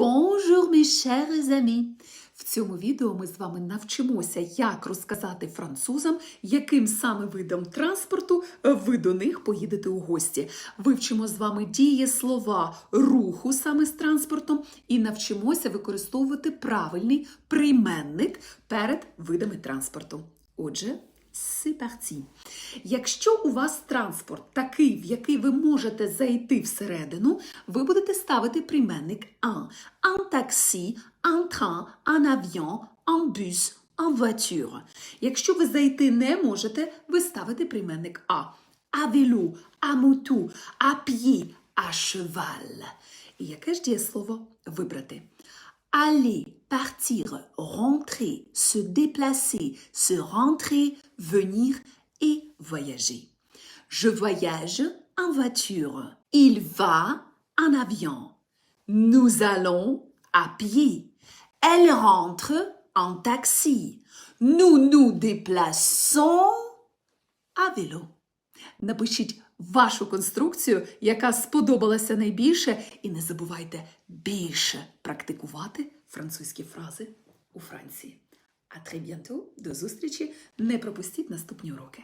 Bonjour, mes chers amis! В цьому відео ми з вами навчимося, як розказати французам, яким саме видом транспорту ви до них поїдете у гості. Вивчимо з вами дієслова руху саме з транспортом і навчимося використовувати правильний прийменник перед видами транспорту. Отже, parti. Якщо у вас транспорт такий, в який ви можете зайти всередину, ви будете ставити прийменник un. Un taxi, un train, un avion, un bus, un voiture. Якщо ви зайти не можете, ви ставите прийменник а. À vélo, à moto, à pied, à cheval. І яке ж дієслово вибрати? Aller, partir, rentrer, se déplacer, se rentrer, venir et voyager. Je voyage en voiture. Il va en avion. Nous allons à pied. Elle rentre en taxi. Nous nous déplaçons à vélo. Напишіть вашу конструкцію, яка сподобалася найбільше, і не забувайте більше практикувати французькі фрази у Франції. А très bientôt, до зустрічі! Не пропустіть наступні уроки!